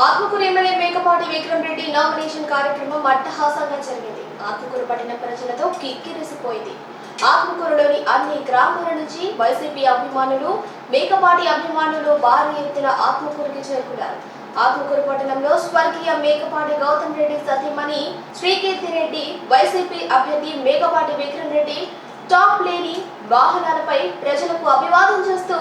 Atmakur MLA Mekapati Vikram Reddy nomination కార్యక్రమం అట్టహాసంగా జరిగింది. ఆత్మకూరు పట్టిన ప్రజలతో కిక్కిరిసిపోయింది. ఆత్మకూరులోని అన్ని గ్రామాల నుంచి వైసీపీ అభిమానులు మేకపాటి అభిమానులు భారీ ఎత్తున ఆత్మకూరుకి చేరుకున్నారు. ఆత్మకూరు పట్టణంలో స్వర్గీయ మేకపాటి గౌతమ్ రెడ్డి సతీమణి శ్రీకీర్తి రెడ్డి వైసీపీ అభ్యర్థి మేకపాటి విక్రమ్ రెడ్డి టాప్ లేని వాహనాలపై ప్రజలకు అభివాదం చేస్తూ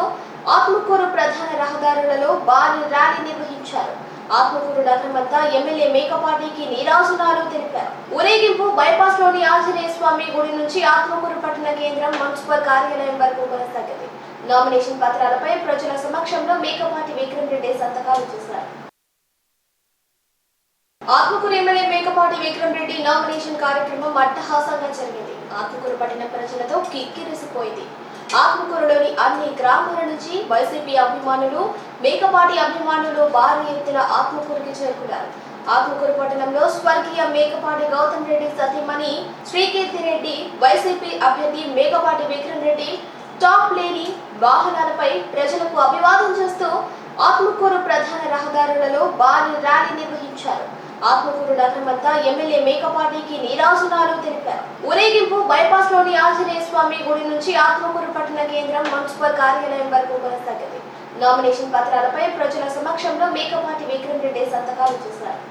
ఆత్మకూరు ప్రధాన రహదారులలో భారీ ర్యాలీ నిర్వహించారు. ఆత్మకూరు నగరమంతా ఎమ్మెల్యే మేకపాటికి నీరాజునాలు తెలిపారు. ఊరేగింపు బైపాస్లోని ఆంజనేయ స్వామి గుడి నుంచి ఆత్మకూరు పట్టణ కేంద్రం మున్సిపల్ కార్యాలయం వరకు కొనసాగింది. నామినేషన్ పత్రాలపై ప్రజల సమక్షంలో మేకపాటి విక్రమ్ రెడ్డి సంతకాలు చేశారు. ఆత్మకూరు ఎమ్మెల్యే మేకపాటి విక్రమ్ రెడ్డి నామినేషన్ కార్యక్రమం అట్టహాసంగా జరిగింది. ఆత్మకూరు పట్టిన ప్రజలతో కిక్కిరిసిపోయింది. ఆత్మకూరులోని అన్ని గ్రామాల నుంచి వైసీపీ అభిమానులు మేకపాటి అభిమానులు భారీ ఎత్తున ఆత్మకూరుకి చేరుకున్నారు. ఆత్మకూరు పట్టణంలో స్వర్గీయ మేకపాటి గౌతమ్ రెడ్డి సతీమణి శ్రీకీర్తి రెడ్డి వైసీపీ అభ్యర్థి మేకపాటి విక్రమ్ రెడ్డి టాప్ లేని వాహనాలపై ప్రజలకు అభివాదం చేస్తూ ఆత్మకూరు ప్రధాన రహదారులలో భారీ ర్యాలీ నిర్వహించారు. ఆత్మకూరు నగరమంతా ఎమ్మెల్యే మేకపాటికి నీరాజనాలు తెలిపారు. ఊరేగింపు బైపాస్లోని ఆంజనేయ స్వామి గుడి నుంచి ఆత్మకూరు పట్టణ కేంద్రం మున్సిపల్ కార్యాలయం వరకు కొనసాగింది. నామినేషన్ పత్రాలపై ప్రజల సమక్షంలో మేకపాటి విక్రమ్ రెడ్డి సంతకాలు చేశారు.